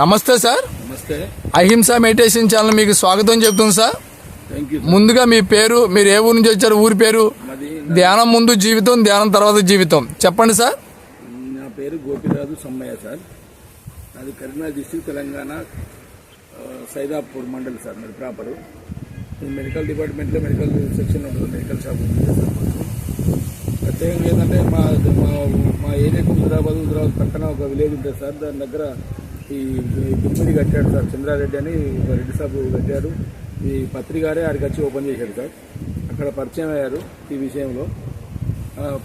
నమస్తే సార్. నమస్తే. అహింస మెడిటేషన్ ఛానల్ మీకు స్వాగతం చెప్తుంది సార్. ముందుగా మీ పేరు మీరు ఏ ఊరు నుంచి వచ్చారు ఊరి పేరు? ధ్యానం ముందు జీవితం ధ్యానం తర్వాత జీవితం. చెప్పండి సార్. నా పేరు గోపిరాజు సమ్మయ్య సార్. నాది కరీంనగర్ డిస్టిక్ తెలంగాణ సైదాపూర్ మండల్ సార్ మరి ప్రాపరు. మెడికల్ డిపార్ట్మెంట్లో మెడికల్ సెక్షన్ ఉంటుంది మెడికల్ షాప్. ప్రత్యేకంగా ఏంటంటే మా మా మా ఏరియాకు హుజరాబాద్ హుజరాబాద్ పక్కన ఒక విలేజ్ ఉంటుంది సార్. దాని దగ్గర ఈ గిమ్మిడి కట్టాడు సార్. చంద్రారెడ్డి అని రెడ్డి సాబు కట్టాడు. ఈ పత్రికారే ఆడికి వచ్చి ఓపెన్ చేశాడు సార్. అక్కడ పరిచయం అయ్యారు ఈ విషయంలో.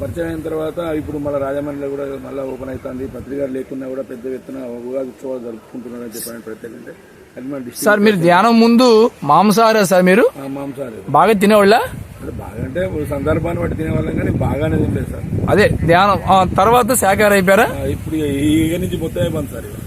పరిచయం అయిన తర్వాత ఇప్పుడు మళ్ళీ రాజమండ్రిలో కూడా మళ్ళీ ఓపెన్ అవుతుంది. పత్రికలు లేకున్నా కూడా పెద్ద ఎత్తున ఉగాది ఉత్సవాలు జరుపుకుంటున్నారని చెప్పాను ప్రత్యేకంగా. సార్ మీరు ధ్యానం ముందు మాంసాహారా సార్ మీరు? బాగా బాగా తినేవాళ్ళ? అంటే సందర్భాన్ని బట్టి తినేవాళ్ళం కానీ బాగానే తినలేదు సార్. అదే ధ్యానం. ఆ, తర్వాత శాకాహార అయిపోయారా? ఆ, ఇప్పుడు ఇక నుంచి మొత్తం అయిపోయింది సార్ ఇక.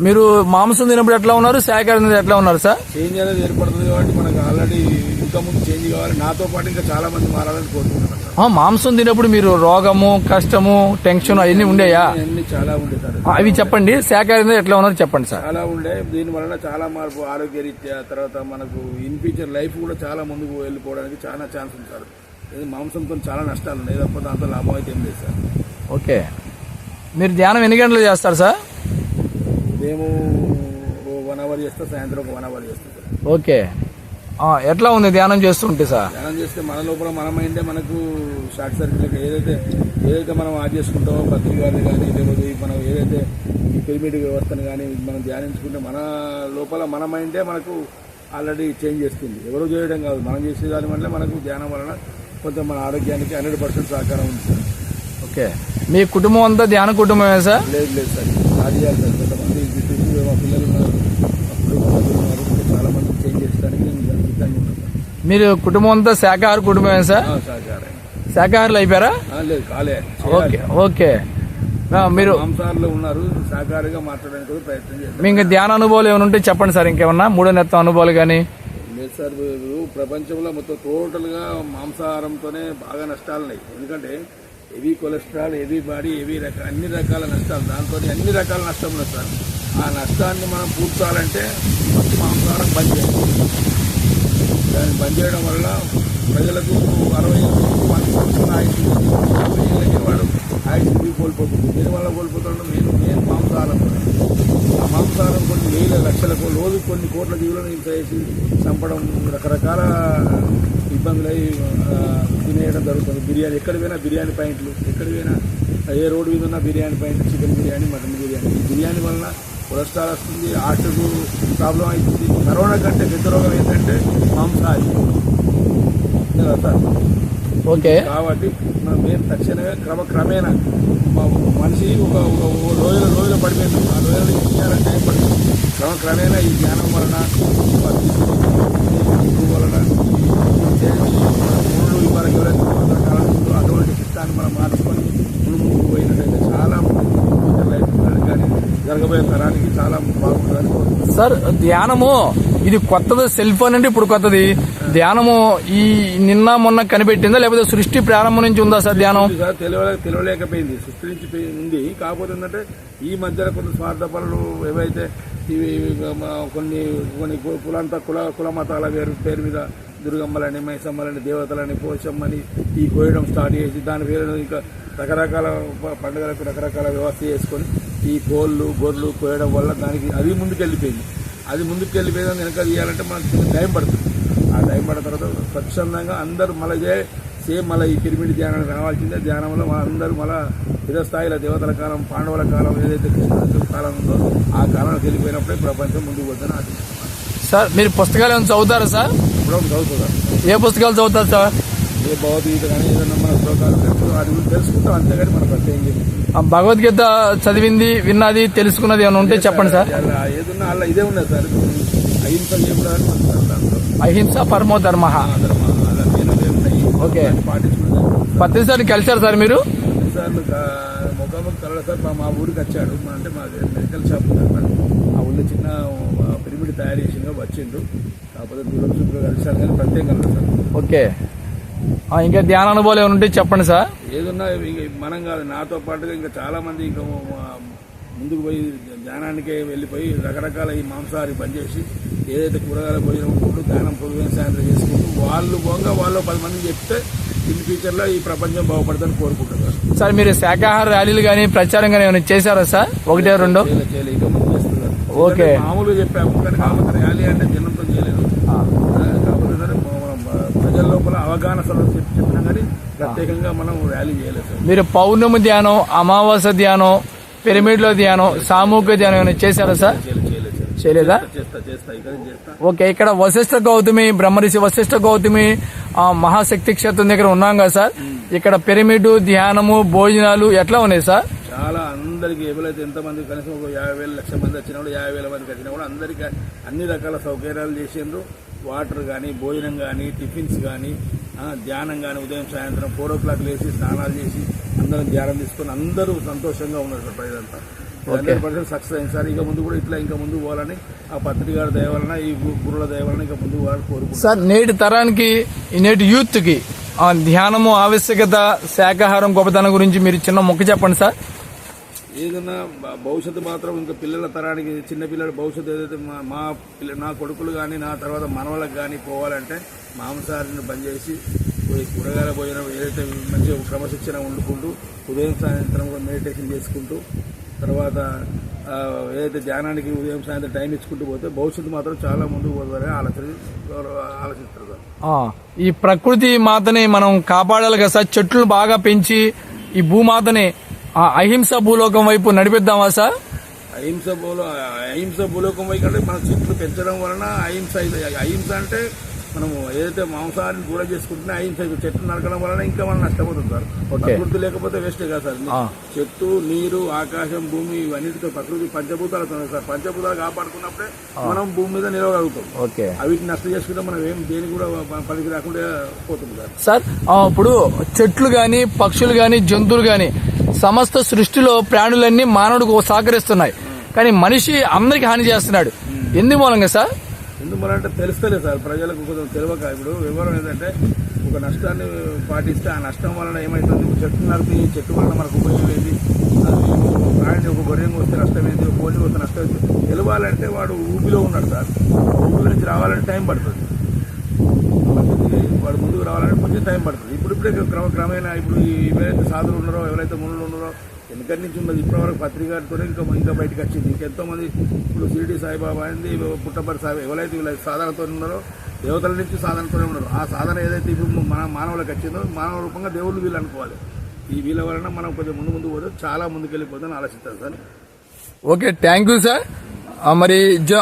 మీరు మాంసం తినప్పుడు ఎట్లా ఉన్నారు? శాకాహారం తినప్పుడు ఎట్లా ఉన్నారు సార్? చేంజ్ అనేది ఏర్పడుతుంది కాబట్టి మనకు ఆల్రెడీ ఇంకా ముందు చేంజ్ కావాలి. నాతో పాటు ఇంకా చాలా మంది మారాలని కోరుకుంటున్నాను మాంసం తినప్పుడు మీరు రోగము కష్టము టెన్షన్ అవన్నీ ఉండేయా? అన్ని చాలా ఉండే సార్. అవి చెప్పండి. తినప్పుడు ఎట్లా ఉన్నారు చెప్పండి సార్. చాలా ఉండే. దీని వలన చాలా మార్పు ఆరోగ్య రీత్యా తర్వాత మనకు ఇన్ ఫ్యూచర్ లైఫ్ కూడా చాలా ముందుకు వెళ్ళిపోవడానికి చాలా ఛాన్స్ ఉంది సార్. ఇది మాంసంతో చాలా నష్టాలు ఉన్నాయి. తప్ప దాంతో లాభం అయితే ఏం లేదు సార్. ఓకే. మీరు ధ్యానం ఎన్ని గంటలు చేస్తారు సార్? ఉదయం వన్ అవర్ చేస్తా సాయంత్రం ఒక వన్ అవర్ చేస్తా సార్. ఓకే. ఎట్లా ఉంది ధ్యానం చేస్తుంటే సార్? ధ్యానం చేస్తే మన లోపల మన మైండే మనకు షార్ట్ సర్క్యూట్ ఏదైతే ఏదైతే మనం ఆడ్ చేసుకుంటామో పత్రికలు కానీ లేకపోతే మనం ఏదైతే ఈ పిరమిడ్ వ్యవస్థను కానీ మనం ధ్యానించుకుంటే మన లోపల మన మైండే మనకు ఆల్రెడీ చేంజ్ చేస్తుంది. ఎవరు చేయడం కాదు. మనం చేసే దాని వల్ల మనకు ధ్యానం వలన కొంచెం మన ఆరోగ్యానికి హండ్రెడ్ పర్సెంట్ సహకారం ఉంది సార్ ఓకే. మీ కుటుంబం అంతా ధ్యాన కుటుంబమే సార్? లేదు లేదు సార్. అది చేయాలి సార్ కొంతమంది ఇది చూసి మా పిల్లలు ఉన్నారు మా కుటుంబాలు ఉన్నారు ఇంకా చాలా మంది చేంజ్ చేసడానికి నేను సిద్ధంగా ఉన్నాను సార్ మీరు కుటుంబం అంతా శాకాహార కుటుంబమే సార్? శాకాహారులు అయిపోయారా? Okay okay. మీరు ఉన్నారు మాట్లాడడానికి ప్రయత్నం చేస్తారు మీ ఇంకా ధ్యాన అనుభవాలు ఏమైనా ఉంటే చెప్పండి సార్ ఇంకేమన్నా? మూడో నెత్తం అనుభవాలు కానీ సార్ ప్రపంచంలో మొత్తం టోటల్గా మాంసాహారంతోనే బాగా నష్టాలు ఉన్నాయి. ఎందుకంటే heavy cholesterol heavy body heavy రకాల అన్ని రకాల నష్టాలు దాంతో అన్ని రకాల నష్టం ఉంది సార్. ఆ నష్టాన్ని మనం పూడ్చాలంటే ఫస్ట్ మాంసాహారం బంద్ చేయాలి. దాన్ని బంద్ చేయడం వల్ల ప్రజలకు అరవై వన్ పర్సెంట్ ఆయుష్ ఉంది. యాభై ఏళ్ళకి వాడు ఆయుష్ కోల్పోతుంది. దీనివల్ల కోల్పోతాడు? మెయిన్ నేను మాంసాహారం ఆ మాంసాహారం కొన్ని వేల లక్షలకు రోజు కొన్ని కోట్ల జీవులను హింస చేసి చంపడం రకరకాల ఇబ్బందులు అయి తినేయడం జరుగుతుంది. బిర్యానీ ఎక్కడ పోయినా బిర్యానీ పాయింట్లు ఎక్కడ పోయినా ఏ రోడ్డు మీద ఉన్న biryani point chicken biryani mutton biryani. Biryani వలన కొలెస్ట్రాల్ వస్తుంది హార్ట్కు ప్రాబ్లం అవుతుంది. కరోనా కంటే పెద్ద రోగం ఏంటంటే మాంసాహారి ఓకే. కాబట్టి మనం మేము తక్షణమే క్రమక్రమేణా మనిషి ఒక రోజుల రోజుల పడిపోయింది. ఆ రోజుల నుంచి చేయాలని టైం పడుతుంది క్రమక్రమేణా ఈ జ్ఞానం వలన వలన ఇవ్వరకు ఎవరైతే అటువంటి చిత్తాన్ని మనం మార్చుకొని ముందు ముందుకు పోయినట్టయితే చాలా ఫ్యూచర్ లైఫ్ కానీ జరగబోయే తరానికి చాలా బాగుంటుందని కోరుకుంటున్నాను. సార్ ధ్యానము ఇది కొత్తది సెల్ ఫోన్ అంటే ఇప్పుడు కొత్తది. ధ్యానము ఈ నిన్న మొన్న కనిపెట్టిందా లేకపోతే సృష్టి ప్రారంభం నుంచి ఉందా సార్ ధ్యానం? తెలియలేకపోయింది. సృష్టించి ఉంది కాకపోతే ఏంటంటే ఈ మధ్యలో కొన్ని స్వార్థ పనులు ఏవైతే ఇవి కొన్ని కొన్ని కులంత కుల కుల మతాల పేరు పేరు మీద దుర్గమ్మలని మైసమ్మలని దేవతలని పోషమ్మని ఈ కోయడం స్టార్ట్ చేసి దాని పేరు ఇంకా రకరకాల పండుగలకు రకరకాల వ్యవస్థ చేసుకొని ఈ కోళ్ళు గొర్రెలు కోయడం వల్ల దానికి అది ముందుకు వెళ్ళిపోయింది అది ముందుకు వెళ్ళిపోయిందని వెనక తీయాలంటే మనకు టైం పడుతుంది. ఆ టైం పడిన తర్వాత స్వచ్ఛందంగా అందరూ మళ్ళీ సేమ్ మళ్ళీ ఈ పిరమిడ్ ధ్యానానికి రావాల్సిందే. ధ్యానంలో అందరూ మళ్ళీ స్థాయిలో దేవతల కాలం పాండవుల కాలం ఏదైతే కృష్ణ కాలం ఉందో ఆ కాలంలోకి వెళ్ళిపోయినప్పుడే ప్రపంచం ముందుకు పోతుందని ఆశిస్తున్నాను సార్ మీరు పుస్తకాలు ఏమైనా చదువుతారా సార్? ఇప్పుడు చదువుతుందా ఏ పుస్తకాలు చదువుతారు సార్? ఏ భగవద్గీత కానీ ఏదైనా మన శ్లోకాలు వాటి గురించి తెలుసుకుంటాం అంతేగాని మన ప్రత్యేకం. ఆ భగవద్గీత చదివింది విన్నది తెలుసుకున్నది ఏమైనా ఉంటే చెప్పండి సార్. ఏదన్నా అలా ఇదే ఉన్నది సార్. అహింస సార్ దాంట్లో అహింస పరమో ధర్మ. ఓకే. పాటించుకుంటాను పత్రిసారి కలిశారు సార్ మీరు? సార్లు ముఖాముఖి కలడ సార్. మా- ఊరికి వచ్చాడు. అంటే మా మెడికల్ షాప్ ఆ ఊళ్ళో చిన్న పిరమిడ్ తయారు చేసిందో వచ్చిండు. కాకపోతే దూరం చూపులో కలిసాను కానీ ప్రత్యేకంగా సార్. ఓకే. ఇంకా ధ్యాన అనుభవాలు ఏమైనా ఉంటే చెప్పండి సార్. ఏదున్నా మనం కాదు నాతో పాటుగా ఇంకా చాలా మంది ఇంకా ముందుకు పోయి ధ్యానానికే వెళ్ళిపోయి రకరకాల ఈ మాంసాహారి పనిచేసి ఏదైతే కూరగాయల భోజనం ఉంటుందో ధ్యానం పొద్దున సాయంత్రం చేసుకుంటూ వాళ్ళు పోగా వాళ్ళు పది మందికి చెప్తే ఇన్ ఫ్యూచర్లో ఈ ప్రపంచం బాగుపడదని కోరుకుంటున్నారు. సార్ మీరు శాకాహార ర్యాలీలు కానీ ప్రచారం కానీ ఏమైనా చేశారా సార్? ఒకటే రెండు? ఓకే. మామూలుగా చెప్పాము కానీ ర్యాలీ అంటే జనంతో చేయలేదు ఆ, కాకపోతే సరే మనం ప్రజల లోపల అవగాహన సభ చెప్పి చెప్పినా కానీ ప్రత్యేకంగా మనం ర్యాలీ చేయలేదు సార్. మీరు పౌర్ణమి ధ్యానం అమావాస్య ధ్యానం పిరమిడ్లో ధ్యానం సామూహిక ధ్యానం ఏమైనా చేశారా సార్? చేయలేదు ఓకే ఇక్కడ వశిష్ఠ గౌతమి బ్రహ్మరిషి వశిష్ఠ గౌతమి మహాశక్తి క్షేత్రం దగ్గర ఉన్నాం కదా సార్. ఇక్కడ పిరమిడ్ ధ్యానము భోజనాలు ఎట్లా ఉన్నాయి సార్? చాలా అందరికి ఎవరైతే ఎంతమంది కనీసం ఒక యాభై వేల లక్ష మంది వచ్చినా కూడా యాభై వేల మందికి వచ్చినా కూడా అందరికి అన్ని రకాల సౌకర్యాలు చేసిండ్రు. వాటర్ కానీ భోజనం కానీ టిఫిన్స్ కానీ ధ్యానం కానీ ఉదయం సాయంత్రం ఫోర్ ఓ క్లాక్ లేచి స్నానాలు చేసి అందరం ధ్యానం తీసుకొని అందరూ సంతోషంగా ఉన్నారు సార్ ప్రజలంతా. హండ్రెడ్ పర్సెంట్ సక్సెస్ అయింది సార్. ఇక ముందు కూడా ఇట్లా ఇంకా ముందు పోవాలని ఆ పత్రిక దయ వలన ఈ గు- గురువుల దయ వలన ఇంకా ముందు పోవాలని కోరుకుంటున్నాను సార్ నేటి తరానికి నేటి యూత్కి ఆ, ధ్యానము ఆవశ్యకత శాకాహారం గొప్పతనం గురించి మీరు చిన్న మొక్క చెప్పండి సార్. ఏదైనా భవిష్యత్తు మాత్రం ఇంకా పిల్లల తరానికి చిన్న పిల్లల భవిష్యత్తు ఏదైతే మా మా పిల్ల నా కొడుకులు కానీ నా తర్వాత మనవలకు కానీ పోవాలంటే మాంసాహారిని బంద్ చేసి కూరగాయల భోజనం ఏదైతే మంచిగా క్రమశిక్షణ వండుకుంటూ ఉదయం సాయంత్రం కూడా మెడిటేషన్ చేసుకుంటూ తర్వాత ఏదైతే ధ్యానానికి ఉదయం సాయంత్రం టైం ఇచ్చుకుంటూ పోతే భవిష్యత్తు మాత్రం చాలా ముందుకు పోతుందని ఆలోచన ఆలోచిస్తారు ఈ ప్రకృతి మాతని మనం కాపాడాలి కదా సార్. చెట్లు బాగా పెంచి ఈ భూమాతని ఆ, అహింస భూలోకం వైపు నడిపిద్దామా సార్? అహింస భూలో అహింస భూలోకం వైకంటే మన చెట్లు పెంచడం వలన అహింస అహింస అంటే మనము ఏదైతే మాంసాహారిని దూరం చేసుకుంటున్నా అహింస చెట్లు నరకడం వలన ఇంకా మనం నష్టపోతుంది సార్. ప్రకృతి లేకపోతే వేస్ట్ కదా సార్. చెట్టు నీరు ఆకాశం భూమి ఇవన్నిటితో ప్రకృతి పంచభూతాలతో ఉన్నాయి సార్. పంచభూతాలు కాపాడుకున్నప్పుడే మనం భూమి మీద నిలవగలుగుతాం ఓకే. అవిటిని నష్టం చేసుకుంటే మనం ఏం దేనికి కూడా పనికి రాకుండా పోతుంది సార్. సార్ ఇప్పుడు చెట్లు గాని పక్షులు గాని జంతువులు గాని సమస్త సృష్టిలో ప్రాణులన్నీ మానవుడికి సహకరిస్తున్నాయి. కానీ మనిషి అందరికి హాని చేస్తున్నాడు. ఎందుకు మూలంగా సార్? ఎందువల్లంటే తెలుస్తలేదు సార్. ప్రజలకు కొంచెం తెలియక ఇప్పుడు వివరం ఏంటంటే ఒక నష్టాన్ని పాటిస్తే ఆ నష్టం వలన ఏమవుతుంది చెట్టు నరికి ఈ చెట్టు వలన మనకు ఉపయోగం ఏంది ప్రాణి ఒక గొర్రెం వస్తే నష్టం ఏంది ఒక కోడి వస్తే నష్టం ఏంది తెలవాలంటే వాడు ఊపిలో ఉన్నాడు సార్. ఊపి నుంచి రావాలంటే టైం పడుతుంది. వాడు ముందుకు రావాలంటే కొంచెం టైం పడుతుంది. ఇప్పుడు క్రమ క్రమేణా ఇప్పుడు ఈ ఎవరైతే సాధులు ఉన్నారో ఎవరైతే మునులు ఉన్నారో ఎందుకంటే నుంచి ఉన్నది ఇప్పటివరకు పత్రికతో ఇంకా ఇంకా బయటకు వచ్చింది. ఇంకెంతో మంది ఇప్పుడు షిరిడి సాయిబాబా అయింది పుట్టపర్తి సాయి ఎవరైతే వీళ్ళ సాధనతో ఉన్నారో దేవతల నుంచి సాధనతోనే ఉన్నారు. ఆ సాధన ఏదైతే ఇప్పుడు మన మానవులకు వచ్చిందో మానవ రూపంగా దేవుళ్ళు వీళ్ళు అనుకోవాలి. ఈ వీళ్ళ వలన మనం కొంచెం ముందు ముందు పోతే చాలా ముందుకు వెళ్ళిపోతుందని ఆలోచిస్తారు sir. Okay thank you sir మరి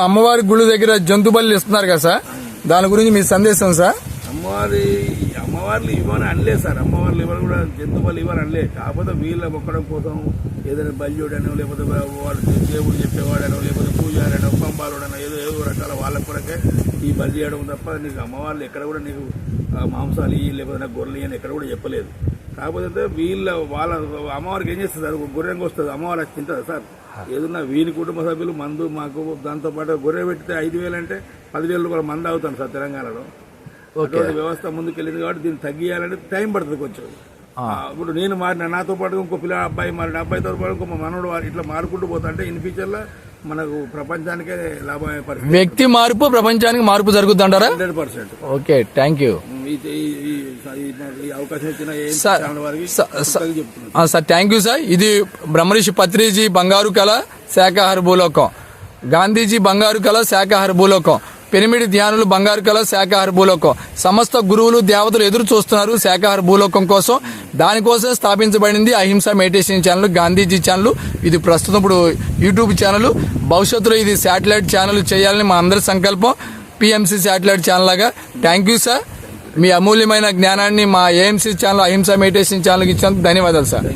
అమ్మవారి గుడి దగ్గర జంతు బలి ఇస్తున్నారు కదా సార్ దాని గురించి మీ సందేశం సార్ అమ్మవారి అమ్మవార్లు ఇవ్వని అనలే సార్. అమ్మవార్లు ఇవ్వని కూడా జంతువులు బలి ఇవ్వని అనలే. కాకపోతే వీళ్ళ మొక్కడం కోసం ఏదైనా బల్యుడనో లేకపోతే వాడు దేవుడు చెప్పేవాడనో లేకపోతే పూజారనో పంబాలుడనో ఏదో ఏదో రకాల వాళ్ళ కొరకే ఈ బలి చేయడం తప్ప నీకు అమ్మవార్లు ఎక్కడ కూడా నీకు మాంసాలు ఇవి లేకపోతే నాకు గొర్రెలు అని ఎక్కడ కూడా చెప్పలేదు. కాకపోతే వీళ్ళ వాళ్ళ అమ్మవారికి ఏం చేస్తుంది సార్? ఒక గొర్రెంగా వస్తుంది. అమ్మవారు అది తింటుందా సార్? ఏదన్నా వీని కుటుంబ సభ్యులు మందు మాకు దాంతోపాటు గొర్రె పెడితే ఐదు వేలు అంటే పదివేలు కూడా మందు అవుతాను సార్ తెలంగాణలో. అటువంటి వ్యవస్థ ముందుకెళ్ళింది కాబట్టి దీన్ని తగ్గియాలంటే టైం పడుతుంది కొంచెం. ఇప్పుడు నేను మారిన నాతో పాటు ఇంకో పిల్ల అబ్బాయి మారిన అబ్బాయితో పాటు ఇంకో మనోడు వారు ఇట్లా మారుకుంటూ పోతా అంటే ఇన్ ఫ్యూచర్లో మనకు ప్రపంచానికే పరిస్థితి. వ్యక్తి మార్పు ప్రపంచానికి మార్పు జరుగుతుంది అంటారా hundred percent. Okay thank you. ఈ అవకాశం ఇచ్చిన సార్, థ్యాంక్ యూ సార్. ఇది బ్రహ్మరిషి పత్రిజీ బంగారు కళ శాకాహార భూలోకం. గాంధీజీ బంగారు కళ శాకాహార భూలోకం. పెనిమిడి ధ్యానులు బంగారు కళ శాకాహార భూలోకం. సమస్త గురువులు దేవతలు ఎదురు చూస్తున్నారు శాకాహార భూలోకం కోసం. దానికోసం స్థాపించబడింది Ahimsa meditation channel Gandhiji channel. ఇది ప్రస్తుతం ఇప్పుడు యూట్యూబ్ ఛానల్. భవిష్యత్తులో ఇది శాటిలైట్ ఛానల్ చేయాలని మా అందరి సంకల్పం. పిఎంసీ శాటిలైట్ ఛానల్ లాగా. థ్యాంక్ యూ సార్ మీ అమూల్యమైన జ్ఞానాన్ని మా ఏఎంసీ ఛానల్ అహింస మెడిటేషన్ ఛానల్కి ఇచ్చినందుకు ధన్యవాదాలు సార్